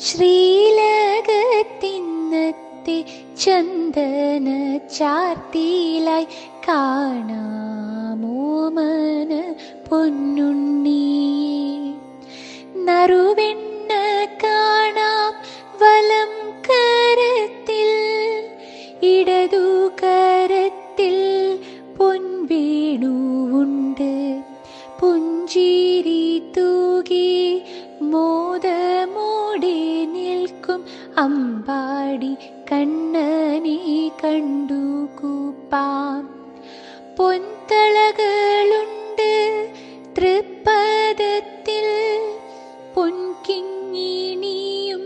ശ്രീലകത്തിന്നത്തെ ചന്ദന ചാർത്തിയിലായി കാണാമോമന പൊന്നുണ്ണി. നറുവെണ്ണ അമ്പാടി കണ്ണനെ കണ്ടു കൂപ്പാം. പൊൻതളകളുണ്ട് തൃപ്പദത്തിൽ. പൊൻകിങ്ങിണിയും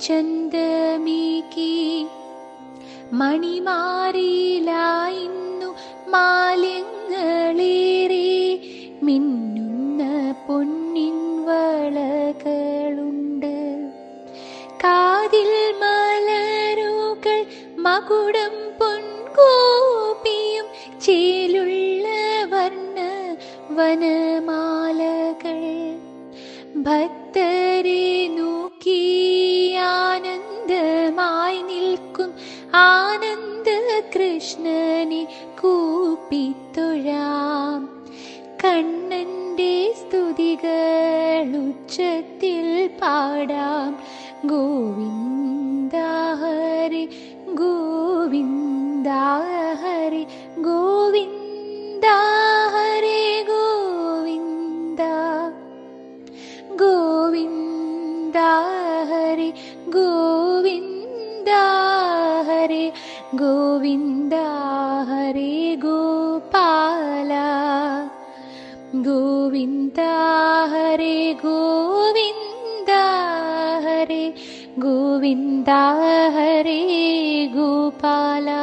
ചന്തമേകി മണിമാറിയിലായിന്നു മാലിങ്ങളേറെ മിന്നുന്ന പൊന്നിൻ മകുടം പൊൻകോപിയും ചേലുള്ള വർണ വനമാലകൾ. ഭക്തരെ നോക്കി ആനന്ദമായി നിൽക്കും ആനന്ദ കൃഷ്ണനെ കൂപ്പിത്തൊഴാം. കണ്ണന്റെ സ്തുതികൾ ഉച്ചത്തിൽ പാടാം. ഗോവിന്ദ ഹരി गोविन्द हरे गोविन्द हरे गोविन्द गोविन्द हरे गोविन्द हरे गोविन्द हरे गोपाल गोविन्द हरे गोविन्द गोविन्दा हरे गोपाला।